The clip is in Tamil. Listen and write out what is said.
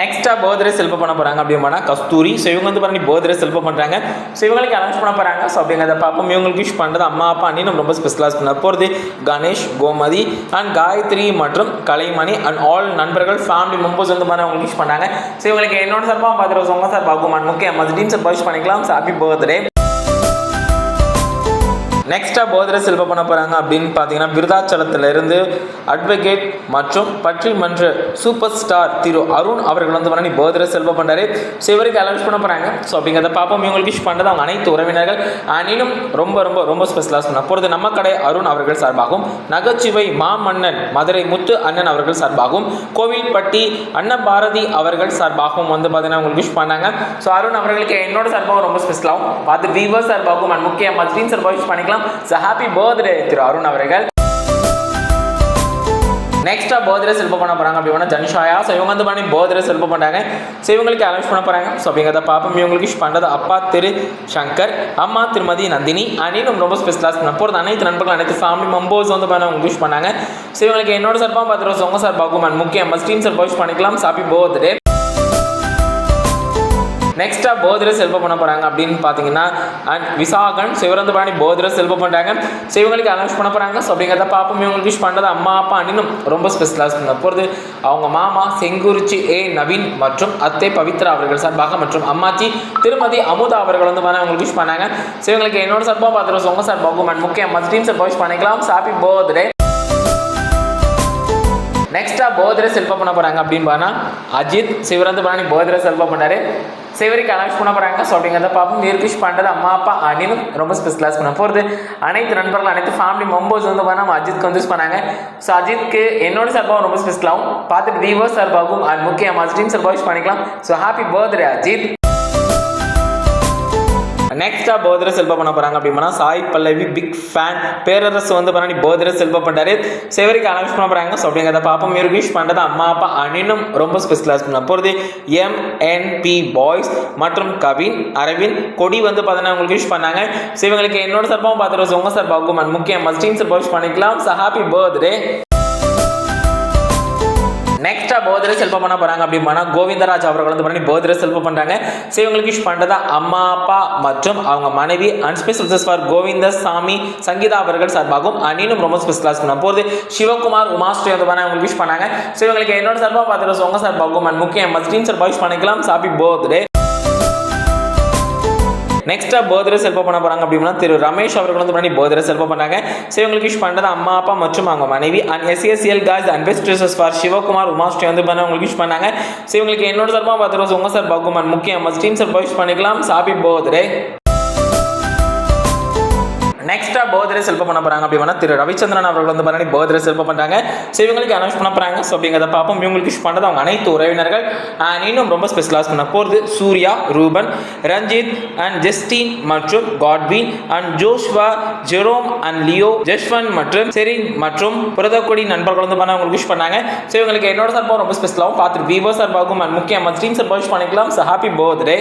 நெக்ஸ்ட்டாக போதரை செல்ப பண்ண போகிறாங்க அப்படின்னா கஸ்தூரி. ஸோ இவங்க வந்து பண்ணி போதரை செல்ப பண்ணுறாங்க ஸோ இவங்களுக்கு அனௌன்ஸ் பண்ண போகிறாங்க ஸோ அப்படிங்கிறத பார்ப்போம். இவங்களுக்கு விஷ் பண்ணுறது அம்மா அப்பா அண்ணி நம்ம ரொம்ப ஸ்பெஷலாக பண்ண போகிறது கணேஷ் கோமதி அண்ட் காயத்ரி மற்றும் கலைமணி அண்ட் ஆல் நண்பர்கள் ஃபேமிலி மெம்பர்ஸ் வந்து மாதிரி அவங்களுக்கு விஷ் பண்ணாங்க ஸோ இவங்களுக்கு என்னோட சார்பாக பார்த்துட்டு உங்க சார் பாகுமான் முக்கிய மது டீம் சார் விஷ் பண்ணிக்கலாம் ஹாப்பி பர்த்டே நெக்ஸ்ட்டாக போதரை செல்வ பண்ண போகிறாங்க அப்படின்னு பார்த்தீங்கன்னா விருதாச்சலத்துல இருந்து அட்வொகேட் மற்றும் பற்றிமன்ற சூப்பர் ஸ்டார் திரு அருண் அவர்கள் வந்து பண்ணி போதரை செல்வ பண்ணாரு ஸோ இவருக்கு அலௌன்ஸ் பண்ண போகிறாங்க ஸோ அப்படிங்கிறத பார்ப்போம். இவங்களுக்கு விஷ் பண்ணுறது அவங்க அனைத்து உறவினர்கள். அனினும் இன்னும் ரொம்ப ரொம்ப ரொம்ப ஸ்பெஷலாக சொன்ன போகிறது நம்ம கடை அருண் அவர்கள் சார்பாகவும் நகைச்சுவை மாமன்னன் மதுரை முத்து அண்ணன் அவர்கள் சார்பாகவும் கோவில்பட்டி அன்னபாரதி பாரதி அவர்கள் சார்பாகவும் வந்து பார்த்தீங்கன்னா உங்களுக்கு விஷ் பண்ணாங்க. ஸோ அருண் அவர்களுக்கு என்னோட சார்பாகவும் ரொம்ப ஸ்பெஷலாகவும் பார்த்து வீவர் சார்பாகவும் அண்ட் முக்கிய மஸ்டீன் சார்பாக விஷ் பண்ணிக்கலாம். ஸோ ஹாப்பி பர்த்டே திரு அருண் அவர்கள். நெக்ஸ்ட்டாக பர்த்டே செல்ப பண்ண போகிறாங்க அப்படின்னா ஜனிஷாயா. ஸோ இவங்க வந்து பண்ணி பர்த்டே செல்ப பண்ணுறாங்க ஸோ இவங்களுக்கு அனௌன்ஸ் பண்ண போகிறாங்க ஸோ அப்படிங்கிறத பார்ப்போம். இவங்களுக்கு விஷ் பண்ணுறது அப்பா திரு சங்கர் அம்மா திருமதி நந்தினி அனிலும் ரொம்ப ஸ்பெஷலாக பண்ண போகிறது அனைத்து நண்பர்கள் அனைத்து ஃபேமிலி மெம்பர்ஸ் வந்து பண்ண அவங்க விஷ் பண்ணாங்க. ஸோ இவங்களுக்கு என்னோட சார்பாக பார்த்துருவோம் உங்கள் சார் அண்ட் முக்கிய மஸ்டீன் சார் விஷ் பண்ணிக்கலாம். ஹாப்பி பர்த்டே நெக்ஸ்ட்டாக போதிரை செல்வ பண்ண போகிறாங்க அப்படின்னு பார்த்தீங்கன்னா அண்ட் விசாகன் சிவரந்து பாணி போதிர செல்வம் பண்ணுறாங்க ஸோ இவங்களுக்கு அனௌன்ஸ் பண்ண போகிறாங்க ஸோ அப்படிங்கிறத பார்ப்போம் இவங்களுக்கு விஷ் பண்ணுறது அம்மா அப்பா அண்ணினும் ரொம்ப ஸ்பெஷலாக பண்ண போகிறது அவங்க மாமா செங்குறிச்சி ஏ நவீன் மற்றும் அத்தை பவித்ரா அவர்கள் சார்பாக மற்றும் அம்மாச்சி திருமதி அமுதா அவர்கள் வந்து அவங்களுக்கு விஷ் பண்ணாங்க. ஸோ இவங்களுக்கு என்னோட சார்பாக பார்த்துருவோம். உங்கள் சார்பாகும் முக்கியம் முக்கிய டீம் சார் விஷ் பண்ணிக்கலாம். ஹாப்பி பர்த்டே நெக்ஸ்ட்டாக போதிர செல்வம் பண்ண போகிறாங்க அப்படின்னு பார்த்தா அஜித் சிவரந்து பண்ணி போதிர செல்ப பண்ணாரு. சிவரிக்கு அனௌன்ஸ் பண்ண போகிறாங்க ஸோ அப்படிங்கிறத பார்ப்போம். நிர்கிஷ் பண்ணுறது அம்மா அப்பா அனிலும் ரொம்ப ஸ்பெஷலாக பண்ண போகிறது அனைத்து நண்பர்கள் அனைத்து ஃபேமிலி மெம்பர்ஸ் வந்து பண்ண நம்ம அஜித்க்கு வந்து யூஸ் பண்ணாங்க. ஸோ அஜித்க்கு என்னோட சார்பாகவும் ரொம்ப ஸ்பெஷலாகவும் பார்த்துட்டு விவோஸ் சார்பாகவும் அண்ட் முக்கியமாக மஸ்டீம் சார்பாக பண்ணிக்கலாம். So happy birthday Ajith. நெக்ஸ்டா போதிர செல்வ பண்ண போறாங்க அப்படின்னா சாய் பல்லவி பிக் ஃபேன் பேரரசு வந்து பண்ணி போதிர செல்வ பண்ணாரு சிவரிக்கு அனௌன்ஸ் பண்ண போறாங்க. ஸோ அப்படிங்கிறத பாப்போம் இவர் விஷ் பண்ணுறது அம்மா அப்பா அனினும் ரொம்ப ஸ்பெஷலாக பண்ண போகிறது எம்என்பி பாய்ஸ் மற்றும் கவின் அரவிந்த் கொடி வந்து பார்த்தீங்கன்னா உங்களுக்கு விஷ் பண்ணாங்க. ஸோ இவங்களுக்கு என்னோட சார்பாகவும் பார்த்துருவோம் உங்க சார் அண்ட் முக்கிய மஸ்டீன் சார் விஷ் பண்ணிக்கலாம். ஸோ ஹாப்பி பர்த்டே போதிர செல்ஃபம் பண்ண போறாங்க அப்படின்னா கோவிந்தராஜ் அவர்கள் வந்து பண்ணி போதிர செல்ஃபம் பண்றாங்க. ஸோ இவங்களுக்கு விஷ் பண்றதா அம்மா அப்பா மற்றும் அவங்க மனைவி அண்ட் ஸ்பெஷல் ஃபார் கோவிந்த சாமி சங்கீதா அவர்கள் சார்பாகவும் அனினும் ரொம்ப ஸ்பெஷலாக பண்ண போகுது. சிவகுமார் உமாஸ்ரீ வந்து பண்ண அவங்களுக்கு விஷ் பண்ணாங்க. ஸோ இவங்களுக்கு என்னோட சார்பாக பார்த்துட்டு உங்க சார்பாகவும் அண்ட் முக்கிய மஸ்டீன் சார்பாக விஷ் பண்ணிக்கலாம். சாப்பி பர்த்டே நெக்ஸ்ட்டாக பர்த்டே செல்ப பண்ண போகிறாங்க அப்படின்னா திரு ரமேஷ் அவர்கள் வந்து பண்ணி பர்த்டே செல்ப பண்ணாங்க. ஸோ இவங்களுக்கு விஷ் பண்ணுறது அம்மா அப்பா மற்றும் அவங்க மனைவி and SSL guys and best dresses for Sivakumar Umasri வந்து பண்ண உங்களுக்கு விஷ் பண்ணாங்க. ஸோ இவங்களுக்கு என்னோட சார்பாக பார்த்துருவோம் உங்கள் சார் பகுமான் முக்கிய ஸ்டீம் சார் விஷ் பண்ணிக்கலாம். சாபி பர்த்டே நெக்ஸ்ட்டாக பர்த்டே செல்ப பண்ண போகிறாங்க அப்படின்னா திரு ரவிச்சந்திரன் அவர்கள் வந்து பண்ணி பர்த்டே செல்ப பண்ணுறாங்க ஸோ இவங்களுக்கு அனௌன்ஸ் பண்ண போகிறாங்க ஸோ அப்படிங்கிறத பார்ப்போம். இவங்களுக்கு விஷ் பண்ணுறது அவங்க அனைத்து உறவினர்கள். அண்ட் இன்னும் ரொம்ப ஸ்பெஷலாக பண்ண போகிறது சூர்யா ரூபன் ரஞ்சித் அண்ட் ஜெஸ்டின் மற்றும் Godwin and Joshua Jerome and Leo Jeshwan மற்றும் செரின் மற்றும் புரதக்கொடி நண்பர்கள் வந்து பண்ண அவங்களுக்கு விஷ் பண்ணாங்க. ஸோ இவங்களுக்கு என்னோட சார்பாக ரொம்ப ஸ்பெஷலாகவும் பார்த்துட்டு விவோ சார்பாகவும் அண்ட் முக்கிய ஸ்ட்ரீம் சார்பாக விஷ் பண்ணிக்கலாம். So happy birthday